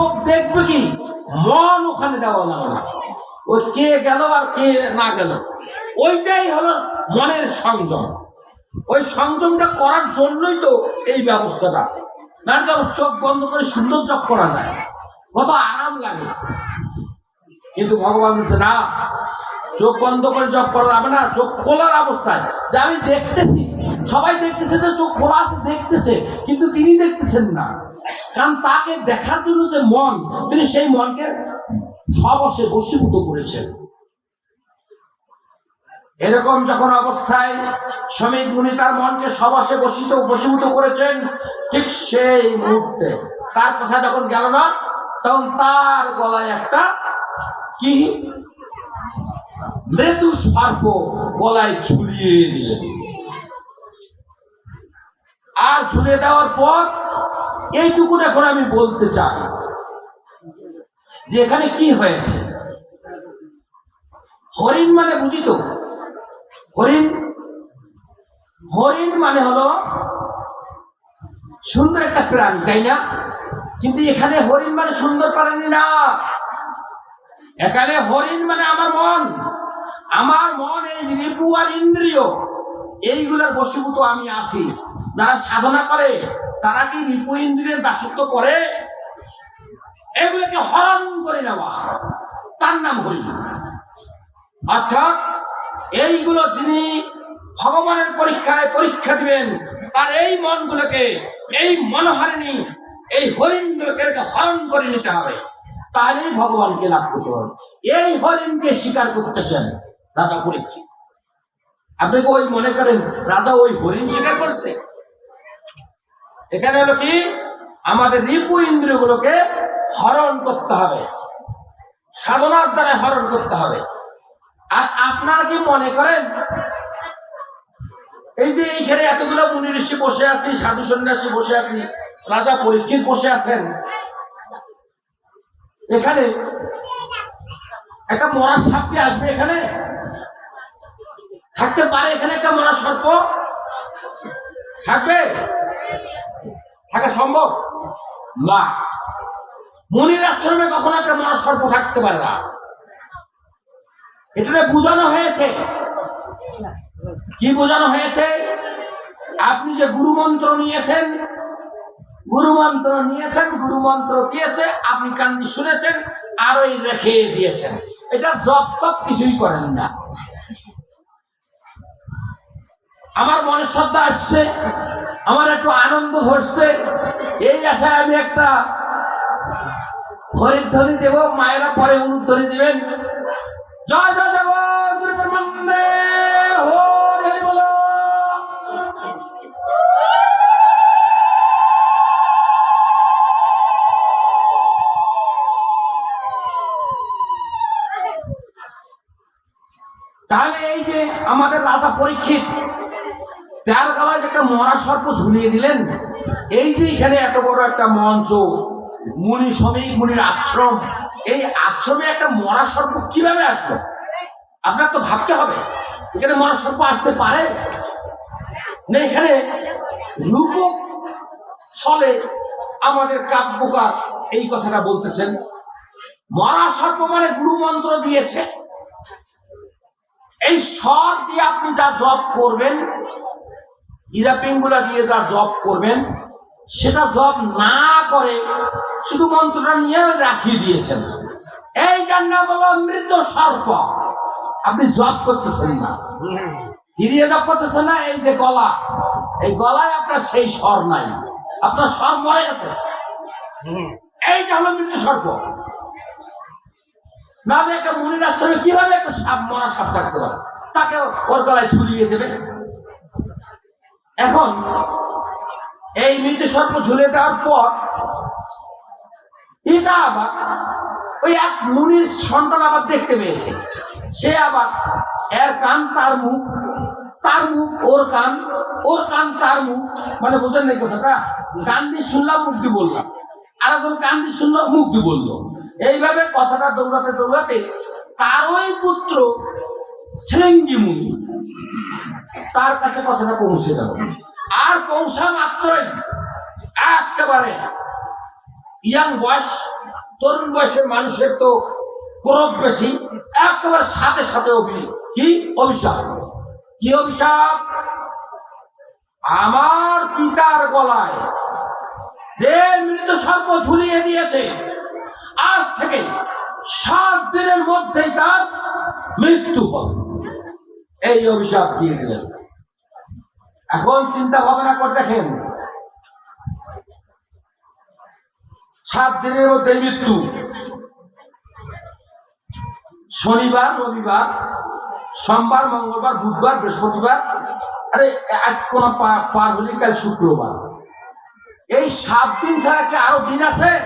চোখ দেখবে কি? মন ওখানে দেওয়া লাগবে না ওই কে গেল আর কে না গেল? ওইটাই হলো মনের সংযম। ওই সংযমটা করার জন্যই তো এই ব্যবস্থাটা। না তো চোখ বন্ধ করে সুন্দর জপ করা যায়। কত আরাম লাগে। কিন্তু ভগবান বলছে, না, চোখ বন্ধ করে জব করা যাবে না, চোখ খোলার অবস্থায়। যে আমি দেখতেছি, সবাই দেখতেছে যে চোখ খোলা আছে, দেখতেছে, কিন্তু তিনি দেখতেছেন না। কারণ তাকে দেখার জন্য যে মন, তিনি সেই মনকে সবসে বশীভূত করেছেন। এরকম যখন অবস্থায় শ্রমিক মুনি তার মনকে সবাসে বসিত বশীভূত করেছেন, ঠিক সেই মুহূর্তে তার কথা যখন গেল না, তখন তার গলায় একটা কি? মৃদু সর্প গলায় ঝুলিয়ে দিলেন। আর ঝুলিয়ে দেওয়ার পর এইটুকু এখন আমি বলতে চাই যে এখানে কি হয়েছে? হরিণ মানে বুঝি তো? হরিণ? হরিণ মানে হলো সুন্দর একটা প্রাণী, তাই না? কিন্তু এখানে হরিণ মানে সুন্দর প্রাণী না। এখানে হরিণ মানে আমার মন। আমার মন এই রিপু আর ইন্দ্রিয়। এইগুলোর বশীভূত আমি আছি। যারা সাধনা করে, তারা কি রিপু ইন্দ্রিয়ের দাসত্ব করে? এগুলোকে হরণ করে নেওয়া। তার নাম হরিণ অর্থাৎ এইগুলো যিনি ভগবানের পরীক্ষায় পরীক্ষা দিবেন, আর এই মনগুলোকে, এই মনোহারিণী, এই হরিণগুলোকে হরণ করে নিতে হবে। তাহলেই ভগবানকে লাভ করতে হবে এই হরিণকে স্বীকার করতেছেন রাজা পরীক্ষিত। আপনি ওই মনে করেন, রাজা ওই হরিণ স্বীকার করছে? এখানে হলো কি? আমাদের রিপু ইন্দ্রিয়গুলোকে হরণ করতে হবে। সাধনার দ্বারা হরণ করতে হবে। আর আপনারা কি মনে করেন? এই যে এইখানে এতগুলো মুনি ঋষি বসে আছি, সাধু সন্ন্যাসী বসে আছি, রাজা পরীক্ষিত বসে আছেন। এখানে একটা মরা সাপকে আসবে এখানে। থাকতে পারে এখানে একটা মরা সর্প। থাকবে? থাকা সম্ভব? না। মুনির আশ্রমে কখনো একটা মরা সর্প থাকতে পারে না। এটা বোঝানো হয়েছে। কি বোঝানো হয়েছে? আপনি যে গুরু মন্ত্র নিয়েছেন গুরু মন্ত্র নিয়েছেন গুরু মন্ত্র দিয়েছে, আপনি কান্দি শুনেছেন আর ওই রেখে দিয়েছেন। এটা জপ তপ কিছুই করেন না। আমার মনে শ্রদ্ধা আসছে, আমার একটু আনন্দ ধরছে এই আশায় আমি একটা হরিধ্বনি দেব, মায়েরা পরে অনুধ্বনি দেবেন। জয় জয়। সর্প ঝুলিয়ে দিলেন। এই যে এখানে এত বড় একটা মঞ্চ, মুনি শ্রমিক মুনির আশ্রম, এই আশ্রমে একটা মরা সর্প কীভাবে আসলো? আপনার তো ভাবতে হবে, এখানে মরা সর্প আসতে পারে? না, এখানে রূপক ছলে আমাদের কাব্যকার এই কথাটা বলতেছেন। মরা সর্প মানে গুরু মন্ত্র দিয়েছে। এই স্বর দিয়ে আপনি যা জপ করবেন ইরাপিংগুলা দিয়ে যা জব করবেন, সেটা জব না করে শুধু মন্ত্রটা নিয়ে রাখিয়ে দিয়েছেন। এইটার নাম হলো মৃত সর্প। আপনি জব করতেছেন না। হিরিয়ে জপ করতেছেন না, এই যে গলা। এই গলায় আপনার সেই স্বর নাই। আপনার স্বর মরে গেছে। এইটা হলো মৃত সর্প। নাহলে একটা মুনির আশ্রমে কীভাবে একটা সাপ মরা সাপ থাকতে পারে? তাকে ওর গলায় ঝুলিয়ে দেবে। এখন এই মৃত সর্প ঝুলে দেওয়ার পর এটা আবার ওই এক মুনির সন্তান আবার দেখতে পেয়েছে। সে আবার এর কান তার মুখ তার মুখ, ওর কান ওর কান তার মুখ। মানে বুঝেন নাই কথাটা? কান দিয়ে শুনলাম, মুখ দিয়ে বললাম। আর একজন কান দিয়ে শুনলাম মুখ দিয়ে বলল। এইভাবে কথাটা দৌড়াতে দৌড়াতে তারই পুত্র শৃঙ্গি মুনি তার কাছে কথাটা পৌঁছে গেল আর পৌঁছা মাত্রই একেবারে ইয়াং বয়স, তরুণ বয়সের মানুষের তো ক্রোধ বেশি, একেবারে সাথে সাথে অভি কি অভিশাপ? কি অভিশাপ? আমার পিতার গলায় যে মৃত সর্প ঝুলিয়ে দিয়েছে, আজ থেকে সাত দিনের মধ্যেই তার মৃত্যু হবে। এই অভিশাপ দিয়ে দিলেন। এখন চিন্তা ভাবনা করে দেখেন। সাত দিনের মধ্যে মৃত্যু। শনিবার, রবিবার, সোমবার, মঙ্গলবার, বুধবার, বৃহস্পতিবার, আরে, এক কোন পার হলে কাল শুক্রবার। এই সাত দিন ছাড়া কি আরও দিন আছে?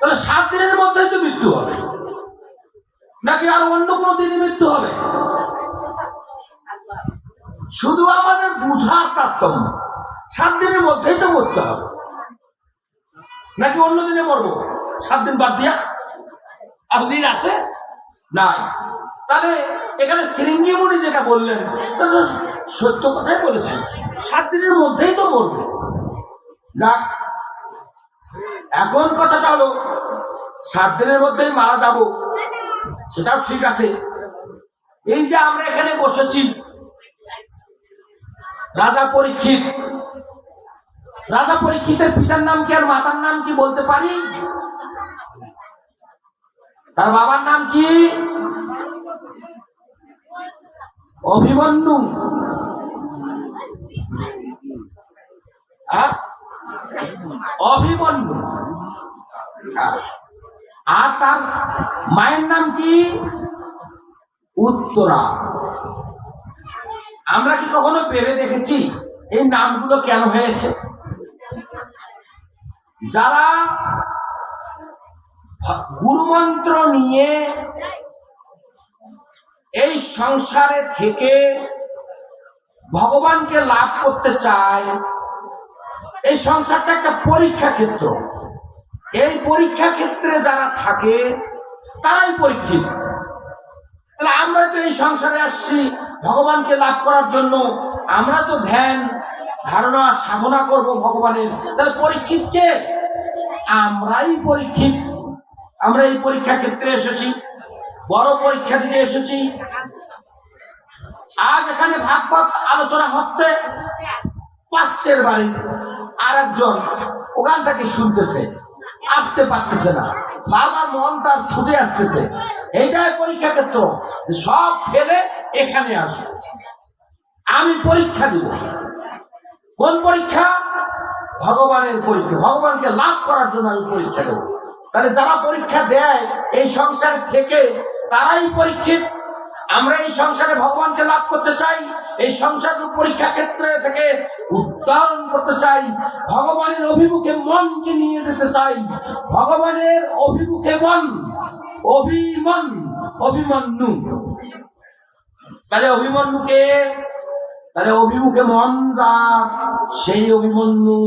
তাহলে সাত দিনের মধ্যেই তো মৃত্যু হবে। নাকি আর অন্য কোনো দিনে মৃত্যু হবে? শুধু আমাদের বুঝার তারতম্য। সাত দিনের মধ্যেই তো মরতে হবে। নাকি অন্য দিনে মরবো? সাত দিন বাদ দিয়া। আর দিন আছে? নাই। তাহলে এখানে শৃঙ্গি মুনি যেটা বললেন সত্য কথাই বলেছেন। সাত দিনের মধ্যেই তো মরবে। যাক, এখন কথাটা হলো, সাত দিনের মধ্যেই মারা যাব। সেটাও ঠিক আছে। এই যে আমরা এখানে বসেছি, রাজা পরীক্ষিত। রাজা পরীক্ষিতের পিতার নাম কি আর মাতার নাম কি বলতে পারি? তার বাবার নাম কি? অভিমন্যু। হ্যাঁ? অভিমন্যু। আর তার মায়ের নাম কি? উত্তরা। আমরা কি কখনো ভেবে দেখেছি এই নামগুলো কেন হয়েছে? যারা গুরুমন্ত্র নিয়ে এই সংসারে থেকে ভগবানকে লাভ করতে চায়, এই সংসারটা একটা পরীক্ষা ক্ষেত্র। এই পরীক্ষা ক্ষেত্রে যারা থাকে, তারাই পরীক্ষিত। তাহলে আমরা তো এই সংসারে আসছি, ভগবানকে লাভ করার জন্য। আমরা তো ধ্যান, ধারণা, সাধনা করব ভগবানের। তাহলে পরীক্ষিত কে? আমরাই পরীক্ষিত। আমরা এই পরীক্ষা ক্ষেত্রে এসেছি, বড় পরীক্ষা দিতে এসেছি। আজ এখানে ভাগবত আলোচনা হচ্ছে পাশের বাড়ি আর একজন ওখান থেকে শুনতেছে। আসতে পারতেছে না। বারবার মন তার ছুটে আসতেছে। এইটাই পরীক্ষা ক্ষেত্র, যে সব ফেলে এখানে আসো। আমি পরীক্ষা দিব। কোন পরীক্ষা? ভগবানের পরীক্ষা। ভগবানকে লাভ করার জন্য আমি পরীক্ষা দেবো। তাহলে যারা পরীক্ষা দেয়, এই সংসারে থেকে তারাই পরীক্ষিত। আমরা এই সংসারে ভগবানকে লাভ করতে চাই, এই সংসার পরীক্ষা ক্ষেত্রে থেকে উত্তরণ করতে চাই, ভগবানের অভিমুখে মনকে নিয়ে যেতে চাই, ভগবানের অভিমুখে মন, অভিমন, অভিমন্যু। তাহলে অভিমন্যুকে, তাহলে অভিমুখে মন যার, সেই অভিমন্যু।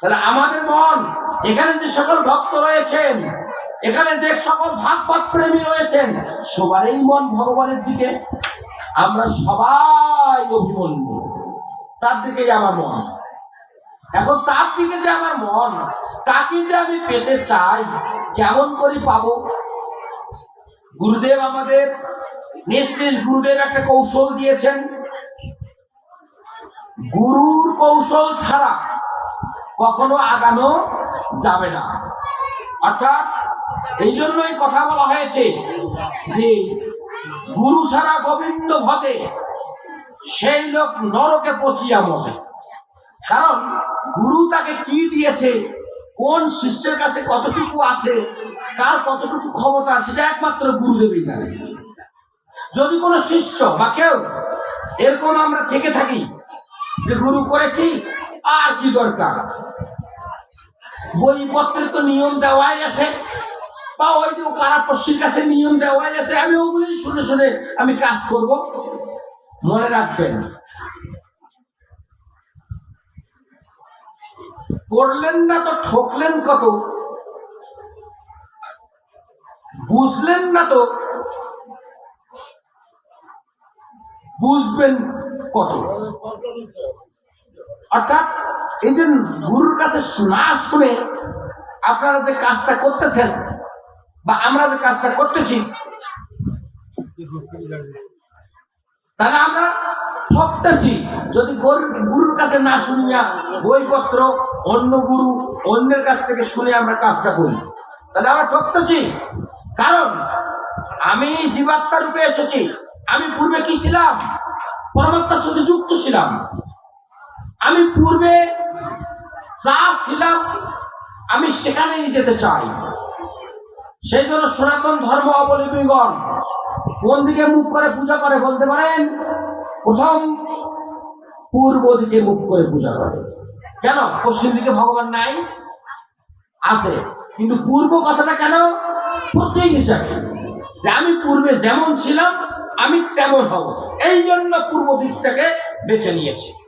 তাহলে আমাদের মন, এখানে যে সকল ভক্ত রয়েছেন এখানে যে সকল ভাগবত প্রেমী রয়েছেন, সবারই মন ভগবানের দিকে। আমরা সবাই অভিমন্যু। তার দিকেই আমার মন। এখন তার দিকে যে আমার মন, তাকে যে আমি পেতে চাই, কেমন করে পাবো? গুরুদেব আমাদের নিজ নিজ গুরুদেব একটা কৌশল দিয়েছেন। গুরুর কৌশল ছাড়া কখনো আগানো যাবে না। অর্থাৎ এই জন্যই কথা বলা হয়েছে যে গুরু ছাড়া গোবিন্দ ভজে, সেই লোক নরকে পচিয়া মজে। কারণ গুরু তাকে কি দিয়েছে, কোন শিষ্যের কাছে কতটুকু আছে, কার কতটুকু ক্ষমতা, সেটা একমাত্র গুরুদেবই জানে। যদি কোনো শিষ্য বা কেউ এরকম আমরা থেকে থাকি যে গুরু করেছি, আর কি দরকার? বইপত্রের তো নিয়ম দেওয়াই আছে। বা ওই যে কারাপক্ষীর কাছে নিয়ম দেওয়াই গেছে, আমি ওগুলি শুনে শুনে আমি কাজ করব। মনে রাখবেন, পড়লেন না তো ঠকলেন কত? বুঝলেন না তো বুঝবেন কত? অর্থাৎ এই যে গুরুর কাছে না শুনে আপনারা যে কাজটা করতেছেন বা আমরা যে কাজটা করতেছি, তাহলে আমরা ঠকতেছি যদি গরু- গুরুর কাছে না শুনিয়া বইপত্র, অন্য গুরু অন্যের কাছ থেকে শুনে আমরা কাজটা করি। তাহলে আমরা ঠকতেছি কারণ আমি জীবাত্মা রূপে এসেছি, আমি পূর্বে কি ছিলাম? পরমাত্মার সাথে যুক্ত ছিলাম। আমি পূর্বে যা ছিলাম, আমি সেখানেই যেতে চাই। সেই জন্য সনাতন ধর্ম অবলম্বীগণ কোন দিকে মুখ করে পূজা করে বলতে পারেন? প্রথম পূর্ব দিকে মুখ করে পূজা করে। কেন? পশ্চিম দিকে ভগবান নাই? আছে। কিন্তু পূর্ব কথাটা কেন? প্রতীক হিসাবে। যে আমি পূর্বে যেমন ছিলাম, আমি তেমন হব। এই জন্য পূর্ব দিকটাকে বেছে নিয়েছি।